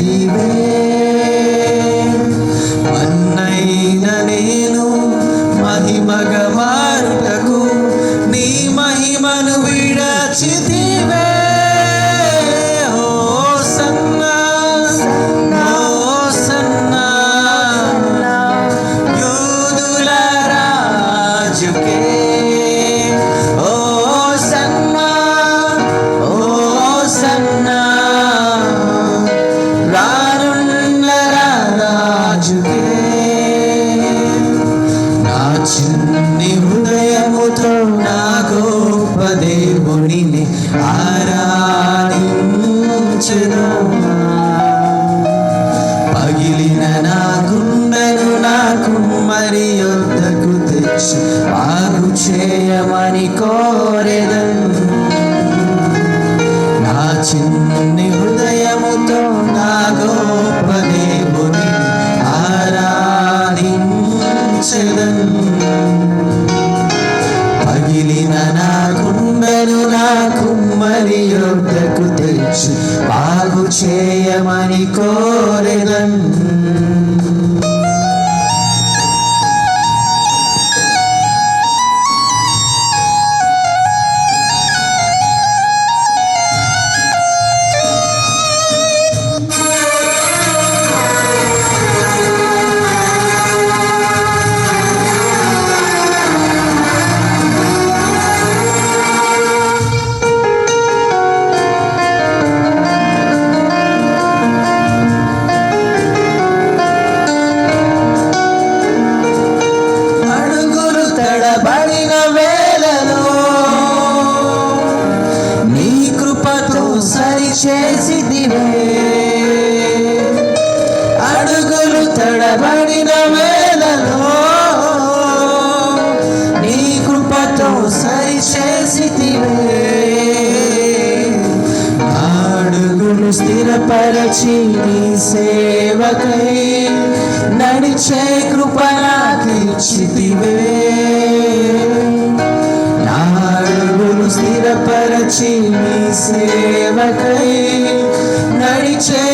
Vive గుండెను నాకు మరి యొద్దకు తెచ్చి. ఆగు చేయమని కోరెదను. నా చిన్ని హృదయముతో నా గొప్ప దేవుని ఆరాధించెదను. పగిలిన నా గుండెను నాకు మరి యొద్దకు తెచ్చి. ఆగు చేయ చేసిదివే అడుగులు తడబడిన వేళలో నీ కృపతో సరి చేసిదివే అడుగులు స్థిరపరచి నీ సేవకై నడిచే కృప నాకిచ్చితివే. స్థిరపరచి నీ సేవకై నడిచే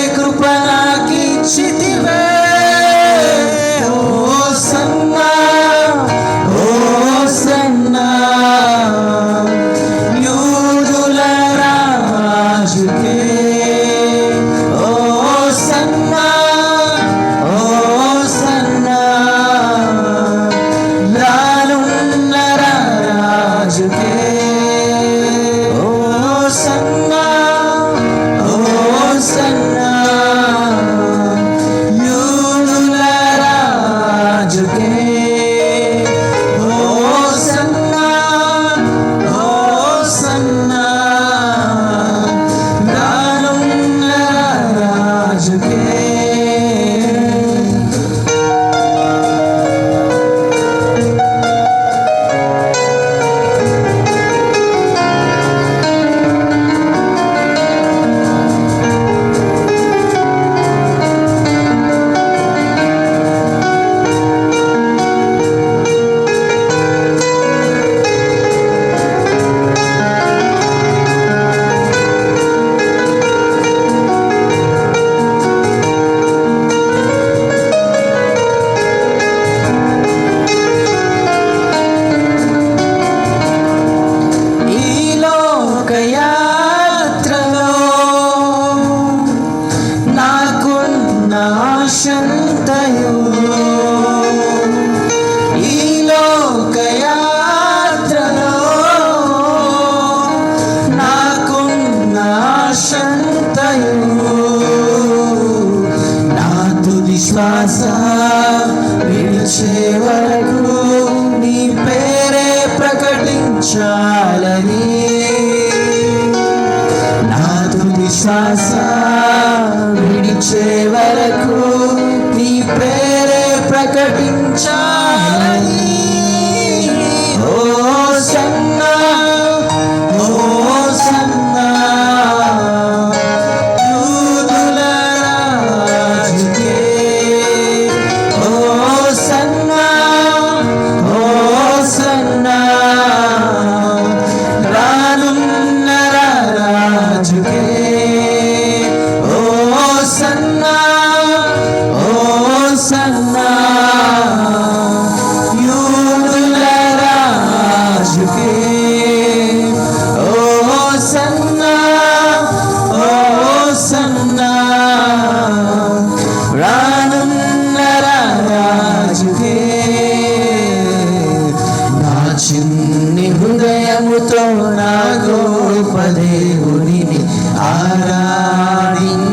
ఆశంతయు నా తుది శ్వాస విడిచే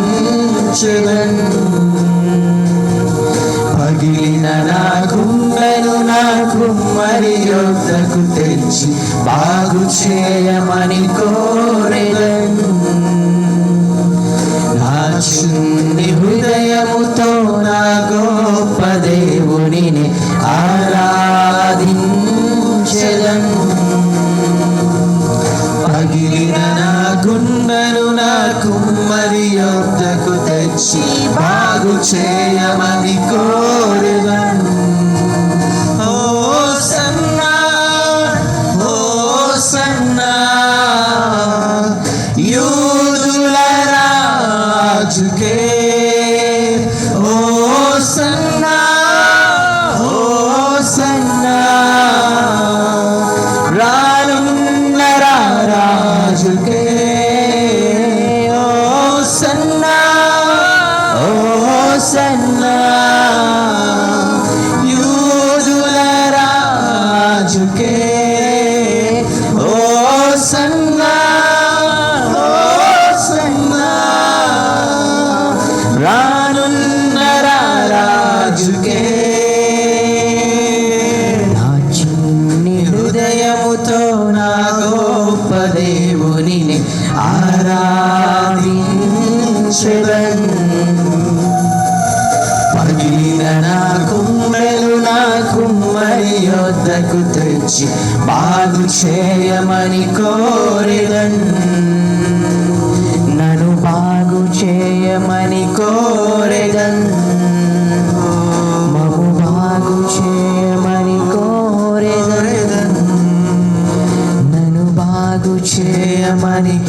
ఆరాధించెదన్ పగిలిన నా గుండెను నాకు మరి యొద్దకు తెచ్చి బాగు చేయమని కోరెదన్. నా చిన్ని హృదయముతో నా గొప్ప దేవునిని ఆరా రాజుకే ఓ సన్నా ఓ సన్నా. రానున్న రాజుకే నా చిన్ని హృదయముతో నా గొప్ప దేవుని యొద్దకు తెచ్చి బాగు చేయమని కోరిదన్. నన్ను బాగు చేయమని కోరిదన్. మము బాగు చేయమని కోరెదన్. నన్ను బాగు చేయమని